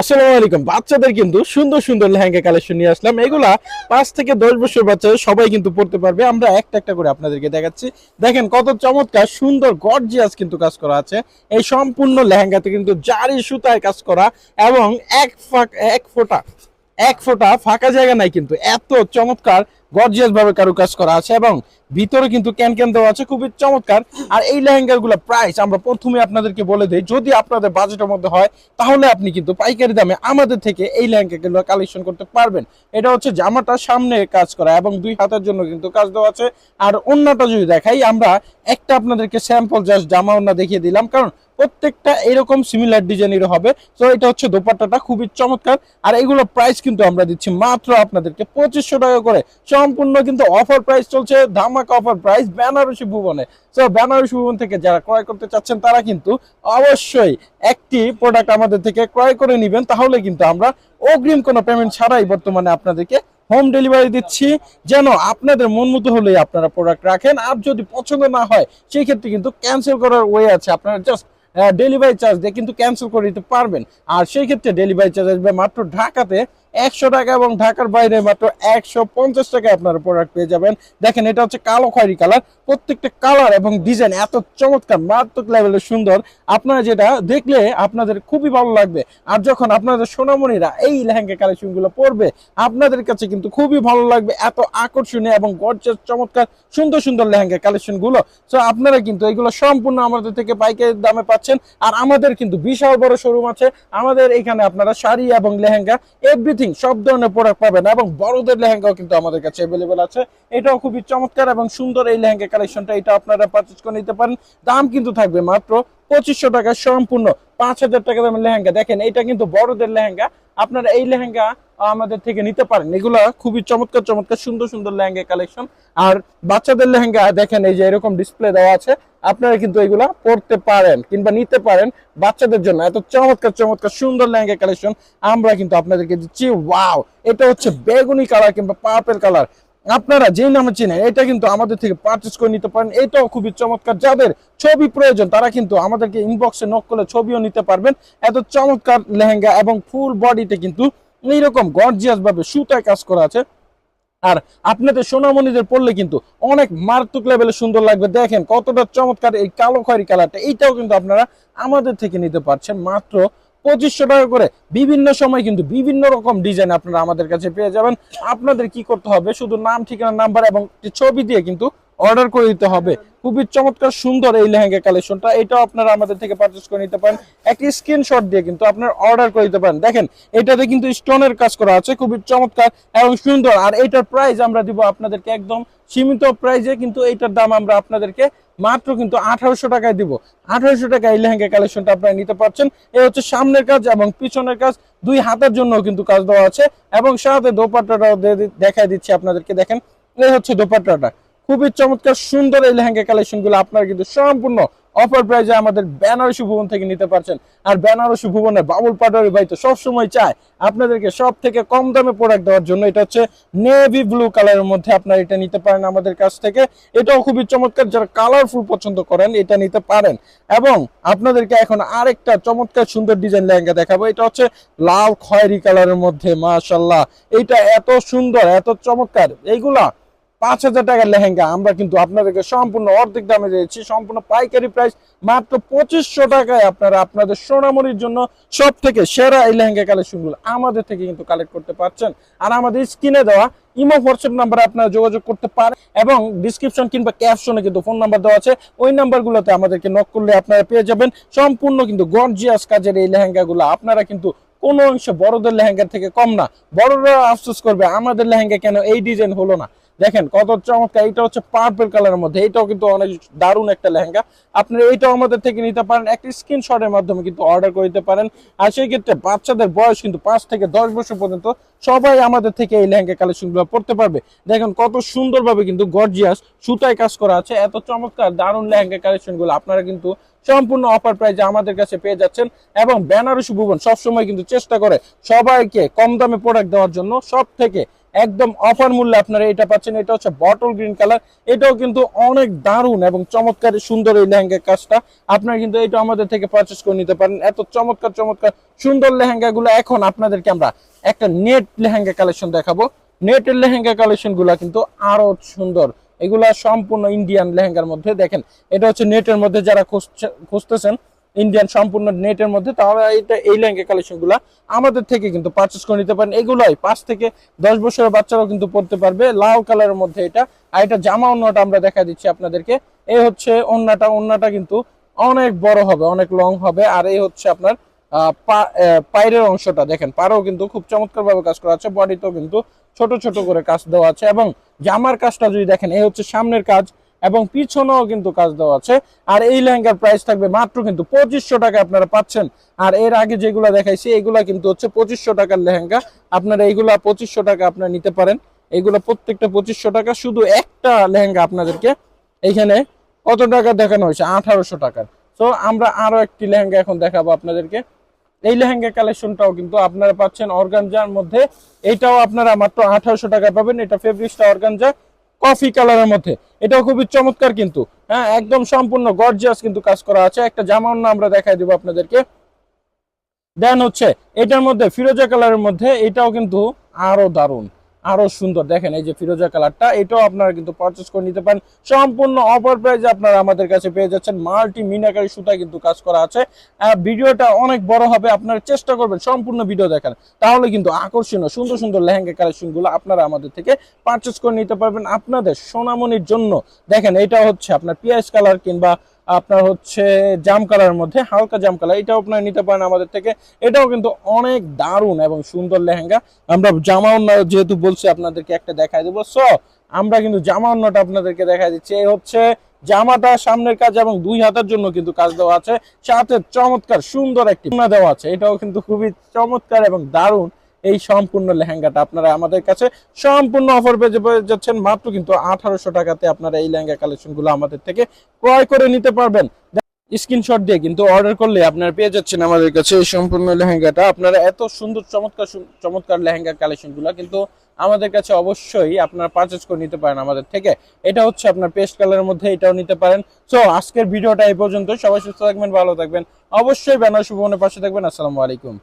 আসসালামু আলাইকুম। বাচ্চাদের কিন্তু সুন্দর সুন্দর লেহেঙ্গা কালেকশন নিয়ে আসলাম। এগুলা পাঁচ থেকে দশ বছর সবাই কিন্তু পড়তে পারবে। আমরা একটা একটা করে আপনাদেরকে দেখাচ্ছি। দেখেন কত চমৎকার, সুন্দর গর্জিয়াস কিন্তু কাজ করা আছে। এই সম্পূর্ণ লেহেঙ্গাতে কিন্তু জারি সুতায় কাজ করা এবং এক ফাঁক, এক ফোঁটা এক ফোঁটা ফাঁকা জায়গা নাই কিন্তু। এত চমৎকার গর্জিয়াস ভাবে কারুকাজ করা আছে এবং ভিতরে কিন্তু ক্যান ক্যান দেওয়া আছে, খুবই চমৎকার। আর এই লেহেঙ্গা গুলো প্রাইস আমরা প্রথমে আপনাদেরকে বলে দিই, যদি আপনাদের বাজেটের মধ্যে হয়, তাহলে আপনি কিন্তু পাইকারি দামে আমাদের থেকে এই লেহেঙ্গা গুলো কালেকশন করতে পারবেন। এটা হচ্ছে জামাটা সামনে কাজ করা এবং দুই হাতের জন্য কিন্তু কাজ দেওয়া আছে। আর অন্যটা যদি দেখাই, আমরা একটা আপনাদেরকে স্যাম্পল জাস্ট জামা ওন্না দেখিয়ে দিলাম, কারণ প্রত্যেকটা এরকম সিমিলার ডিজাইনের হবে। তো এটা হচ্ছে দোপাট্টাটা, খুবই চমৎকার। আর এগুলো প্রাইস কিন্তু আমরা দিচ্ছি মাত্র আপনাদেরকে পঁচিশশো টাকা করে। সম্পূর্ণ কিন্তু অফার প্রাইস চলছে, ধামাকা অফার প্রাইস বেনারসি ভুবনে। তো বেনারসি ভুবন থেকে যারা ক্রয় করতে চাচ্ছেন, তারা কিন্তু অবশ্যই একটি প্রোডাক্ট আমাদের থেকে ক্রয় করে নেবেন। তাহলে কিন্তু আমরা অগ্রিম কোনো পেমেন্ট ছাড়াই বর্তমানে আপনাদেরকে হোম ডেলিভারি দিচ্ছি। যেন আপনাদের মন মতো হলেই আপনারা প্রোডাক্ট রাখেন। আর যদি পছন্দ না হয়, সেই ক্ষেত্রে কিন্তু ক্যান্সেল করার ওয়ে আছে। আপনারা জাস্ট ডেলিভারি চার্জ দিয়ে কিন্তু ক্যান্সেল করে দিতে পারবেন। আর সেই ক্ষেত্রে ডেলিভারি চার্জ আসবে মাত্র ঢাকাতে একশো টাকা এবং ঢাকার বাইরে মাত্র একশো পঞ্চাশ টাকায় আপনারা প্রোডাক্ট পেয়ে যাবেন। দেখেন, এটা হচ্ছে কালো খয়েরি কালার প্রত্যেকটা কালার এবং ডিজাইন এত চমৎকার, মারাত্মক লেভেলের সুন্দর। আপনারা যেটা দেখলে আপনাদের খুবই ভালো লাগবে। আর যখন আপনাদের সোনামণিরা এই লেহেঙ্গা কালেকশনগুলো পরবে, আপনাদের কাছে কিন্তু খুবই ভালো লাগবে এত আকর্ষণীয় এবং গর্জেস চমৎকার, সুন্দর সুন্দর লেহেঙ্গা কালেকশনগুলো। তো আপনারা কিন্তু এগুলো সম্পূর্ণ আমাদের থেকে পাইকারি দামে পাচ্ছেন। আর আমাদের কিন্তু বিশাল বড় শোরুম আছে। আমাদের এখানে আপনারা শাড়ি এবং লেহেঙ্গা এভরিথিং সব ধরনের প্রোডাক্ট পাবেন এবং বড়দের লেহেঙ্গাও কিন্তু আমাদের কাছে অ্যাভেলেবেল আছে। এটাও খুবই চমৎকার এবং সুন্দর এই লেহেঙ্গা কালেকশনটা এটা আপনারা পারচেজ করে নিতে পারেন। দাম কিন্তু থাকবে মাত্র পঁচিশশো টাকা সম্পূর্ণ। পাঁচ হাজার টাকা দামের লেহেঙ্গা। দেখেন, এটা কিন্তু বড়দের লেহেঙ্গা। আপনারা এই লেহেঙ্গা আমাদের থেকে নিতে পারেন। এগুলা খুবই চমৎকার চমৎকার, সুন্দর সুন্দর লেহেঙ্গা কালেকশন আর বাচ্চাদের লেহেঙ্গা দেখেন, এই যে এরকম ডিসপ্লে দেওয়া আছে, আপনারা কিন্তু এগুলা পড়তে পারেন কিংবা নিতে পারেন বাচ্চাদের জন্য। এত চমৎকার চমৎকার, সুন্দর লেহেঙ্গা কালেকশন আমরা কিন্তু আপনাদেরকে দিচ্ছি ওয়াও এটা হচ্ছে বেগুনি কালার কিংবা পার্পেল কালার আপনারা যেই নামে চিনেন, এটা কিন্তু আমাদের থেকে পারচেস করে নিতে পারেন। এটাও খুবই চমৎকার। যাদের ছবি প্রয়োজন, তারা কিন্তু আমাদেরকে ইনবক্সে নক করলে ছবিও নিতে পারবেন। এত চমৎকার লেহেঙ্গা এবং ফুল বডিতে কিন্তু এইরকম গর্জিয়াস ভাবে সুতায় কাজ করা আছে। আর আপনাদের সোনামণিদের পড়লে কিন্তু অনেক মারাত্মক লেভেলে সুন্দর লাগবে। দেখেন কতটা চমৎকার এই কালো খয়েরি কালারটা এইটাও কিন্তু আপনারা আমাদের থেকে নিতে পারছেন। মাত্র পঁচিশশো টাকা করে বিভিন্ন সময় কিন্তু বিভিন্ন রকম ডিজাইন আপনারা আমাদের কাছে পেয়ে যাবেন। আপনাদের কি করতে হবে? শুধু নাম, ঠিকানা নাম্বার এবং ছবি দিয়ে কিন্তু অর্ডার করে দিতে হবে। খুবই চমৎকার, সুন্দর এই লেহেঙ্গা কালেকশনটা। এটাও আপনারা আমাদের থেকে পারচেস করে নিতে পারেন। একটি স্ক্রিনশট দিয়ে কিন্তু আপনার অর্ডার করে দিতে পারেন। দেখেন, এটাতে কিন্তু স্টোনের কাজ করা আছে, খুবই চমৎকার এবং সুন্দর। আর এটার প্রাইস আমরা দিব আপনাদেরকে একদম সীমিত প্রাইজে কিন্তু এইটার দাম আমরা আপনাদেরকে মাত্র কিন্তু আঠারোশো টাকায় দিব। আঠারোশো টাকা এই লেহেঙ্গা কালেকশনটা আপনারা নিতে পারছেন। এই হচ্ছে সামনের কাজ এবং পিছনের কাজ। দুই হাতের জন্য কিন্তু কাজ দেওয়া আছে এবং সাথে দোপাট্টাটাও দেখাই দিচ্ছি আপনাদেরকে। দেখেন এই হচ্ছে দোপাট্টাটা। খুবই চমৎকার, সুন্দর এই লেহেঙ্গা কালেকশনগুলো আপনারা কিন্তু সম্পূর্ণ অফার প্রাইজে আমাদের বেনারসি ভুবন থেকে নিতে পারছেন। আর বেনারসি ভুবনের বাবুল পাটারি ভাই তো সবসময় চায় আপনাদেরকে সব থেকে কম দামে প্রোডাক্ট দেওয়ার জন্য। এটা হচ্ছে নেভি ব্লু কালারের মধ্যে আপনারা এটা নিতে পারেন আমাদের কাছ থেকে। এটাও খুবই চমৎকার, যারা কালারফুল পছন্দ করেন এটা নিতে পারেন। এবং আপনাদেরকে এখন আরেকটা চমৎকার, সুন্দর ডিজাইন লেহেঙ্গা দেখাবো। এটা হচ্ছে লাল খয়েরি কালারের মধ্যে মাশাল্লাহ এটা এত সুন্দর, এত চমৎকার। এইগুলা পাঁচ হাজার টাকার লেহেঙ্গা। আমরা কিন্তু আপনাদেরকে সম্পূর্ণ অর্ধেক দামে দিয়েছি, সম্পূর্ণ পাইকারি প্রাইস মাত্র পঁচিশশো টাকায় আপনারা আপনাদের সোনামণির জন্য সব থেকে সেরা এই লেহেঙ্গা কালেকশনগুলো আমাদের থেকে কিন্তু কালেক্ট করতে পারছেন। আর আমাদের স্ক্রিনে দেওয়া ইমো হোয়াটসঅ্যাপ নাম্বারে আপনারা যোগাযোগ করতে পারেন এবং ডিসক্রিপশন কিংবা ক্যাপশনে কিন্তু ফোন নাম্বার দেওয়া আছে। ওই নাম্বারগুলোতে আমাদেরকে নক করলে আপনারা পেয়ে যাবেন। সম্পূর্ণ কিন্তু গর্জিয়াস কাজের এই লেহেঙ্গাগুলো। আপনারা কিন্তু কোনো অংশে বড়দের লেহেঙ্গার থেকে কম না। বড়রা আফসোস করবে, আমাদের লেহেঙ্গা কেন এই ডিজাইন হলো না? দেখেন কত চমৎকার এটা হচ্ছে পার্পল কালারের মধ্যে এটাও কিন্তু অনেক দারুণ একটা লেহেঙ্গা। আপনারা এইটাও আমাদের থেকে নিতে পারেন, একটা স্ক্রিনশটের মাধ্যমে কিন্তু অর্ডার করে দিতে পারেন। আর সেই ক্ষেত্রে বাচ্চাদের বয়স কিন্তু পাঁচ থেকে দশ বছর পর্যন্ত সবাই আমাদের থেকে এই লেহেঙ্গা কালেকশনগুলো পড়তে পারবে। দেখেন কত সুন্দরভাবে কিন্তু গর্জিয়াস সুতায় কাজ করা আছে, এত চমৎকার দারুণ লেহেঙ্গা কালেকশনগুলো আপনারা কিন্তু সম্পূর্ণ অফার প্রাইজে আমাদের কাছে পেয়ে যাচ্ছেন। এবং বেনারসি ভুবন সবসময় কিন্তু চেষ্টা করে সবাইকে কম দামে প্রোডাক্ট দেওয়ার জন্য সব থেকে একদম অফার মূল্যে আপনারা এটা পাচ্ছেন। এটা হচ্ছে বটল গ্রিন কালার এটাও কিন্তু অনেক দারুণ এবং চমৎকার সুন্দর এই লেহেঙ্গা কাজটা। আপনারা কিন্তু এটা আমাদের থেকে পারচেস করে নিতে পারেন। এত চমৎকার চমৎকার, সুন্দর লেহেঙ্গা গুলো এখন আপনাদেরকে আমরা একটা নেট লেহেঙ্গা কালেকশন দেখাবো। নেটের লেহেঙ্গা কালেকশনগুলা কিন্তু আরও সুন্দর। এগুলা সম্পূর্ণ ইন্ডিয়ান লেহেঙ্গার মধ্যে। দেখেন, এটা হচ্ছে নেটের মধ্যে যারা খুঁজতেছেন ইন্ডিয়ান সম্পূর্ণ নেটের মধ্যে, তাহলে এটা এই কালেকশনগুলা আমাদের থেকে কিন্তু পারচেস করে নিতে পারেন। এগুলাই পাঁচ থেকে দশ বছরের বাচ্চারাও কিন্তু পড়তে পারবে। লাল কালারের মধ্যে এটা। আর এটা জামা অন্যটা আমরা দেখা দিচ্ছি আপনাদেরকে। এই হচ্ছে অন্যটা অন্যটা কিন্তু অনেক বড় হবে, অনেক লং হবে। আর এই হচ্ছে আপনার পায়ের অংশটা। দেখেন পাড়েও কিন্তু খুব চমৎকার ভাবে কাজ করা আছে। বডিতেও কিন্তু ছোট ছোট করে কাজ দেওয়া আছে। এবং জামার কাজটা যদি দেখেন, এই হচ্ছে সামনের কাজ। এবং পিছনেও কিন্তু কাজ দেওয়া আছে। আর এই লেহেঙ্গার প্রাইস থাকবে মাত্র কিন্তু পঁচিশশো টাকা আপনারা পাচ্ছেন। আর এর আগে যেগুলো দেখাইছি, এগুলা কিন্তু হচ্ছে পঁচিশশো টাকার লেহেঙ্গা। আপনারা এইগুলা পঁচিশশো টাকা আপনারা নিতে পারেন। এগুলো প্রত্যেকটা পঁচিশশো টাকা, শুধু একটা লেহেঙ্গা আপনাদেরকে এখানে কত টাকা দেখানো হয়েছে? আঠারোশো টাকার। তো আমরা আরও একটি লেহেঙ্গা এখন দেখাবো আপনাদেরকে। এই লেহেঙ্গা কালেকশনটাও কিন্তু আপনারা পাচ্ছেন অর্গানজার মধ্যে। এটাও আপনারা মাত্র আঠারোশো টাকা পাবেন। এটা ফেব্রিক্সটা অর্গানজা। কফি কালারের মধ্যে। এটাও খুবই চমৎকার কিন্তু। হ্যাঁ একদম সম্পূর্ণ গর্জিয়াস কিন্তু কাজ করা আছে। একটা জামা অন্য আমরা দেখাই দেবো আপনাদেরকে। দেন হচ্ছে, এটার মধ্যে ফিরোজা কালারের মধ্যে এটাও কিন্তু আরও দারুণ। আরও সুন্দর। দেখেন, এই যে ফিরোজা কালারটা, এটাও আপনারা কিন্তু পারচেস করে নিতে পারেন। সম্পূর্ণ অফার প্রাইজে আপনারা আমাদের কাছে পেয়ে যাচ্ছেন। মাল্টি মিনাকারি সুতা কিন্তু কাজ করা আছে। ভিডিওটা অনেক বড় হবে, আপনারা চেষ্টা করবেন সম্পূর্ণ ভিডিও দেখার। তাহলে কিন্তু আকর্ষণীয়, সুন্দর সুন্দর লেহেঙ্গা কালেকশনগুলো আপনারা আমাদের থেকে পারচেস করে নিতে পারবেন। আপনাদের সোনামনির জন্য, দেখেন, এটা হচ্ছে আপনার পিয়াজ কালার কিংবা আপনার হচ্ছে জাম কালারের মধ্যে, হালকা জাম কালার। এটাও আপনারা নিতে পারেন আমাদের থেকে। এটাও কিন্তু অনেক দারুণ এবং সুন্দর লেহেঙ্গা। আমরা জামা অন্য যেহেতু বলছি, আপনাদেরকে একটা দেখাই দেবো। সো আমরা কিন্তু জামা অন্যটা আপনাদেরকে দেখাই দিচ্ছি। এই হচ্ছে জামাটা সামনের কাজ এবং দুই হাতের জন্য কিন্তু কাজ দেওয়া আছে। সাথে চমৎকার সুন্দর একটি দেওয়া আছে। এটাও কিন্তু খুবই চমৎকার এবং দারুণ। এই সম্পূর্ণ লেহেঙ্গাটা আপনারা আমাদের কাছে সম্পূর্ণ অফার পেয়ে যাচ্ছেন মাত্র কিন্তু আঠারোশো টাকাতে আপনারা এই লেহেঙ্গা কালেকশনগুলো আমাদের থেকে ক্রয় করে নিতে পারবেন। স্ক্রিনশট দিয়ে কিন্তু অর্ডার করলে আপনারা পেয়ে যাচ্ছেন আমাদের কাছে এই সম্পূর্ণ লেহেঙ্গাটা। আপনারা এত সুন্দর, চমৎকার চমৎকার লেহেঙ্গা কালেকশনগুলো কিন্তু আমাদের কাছে অবশ্যই আপনারা পারচেজ করে নিতে পারেন আমাদের থেকে। এটা হচ্ছে আপনার পেস্ট কালারের মধ্যে এটাও নিতে পারেন। সো আজকের ভিডিওটা এই পর্যন্ত সবাই সুস্থ থাকবেন, ভালো থাকবেন। অবশ্যই ব্যানার শুভনের পাশে থাকবেন। আসসালামু আলাইকুম।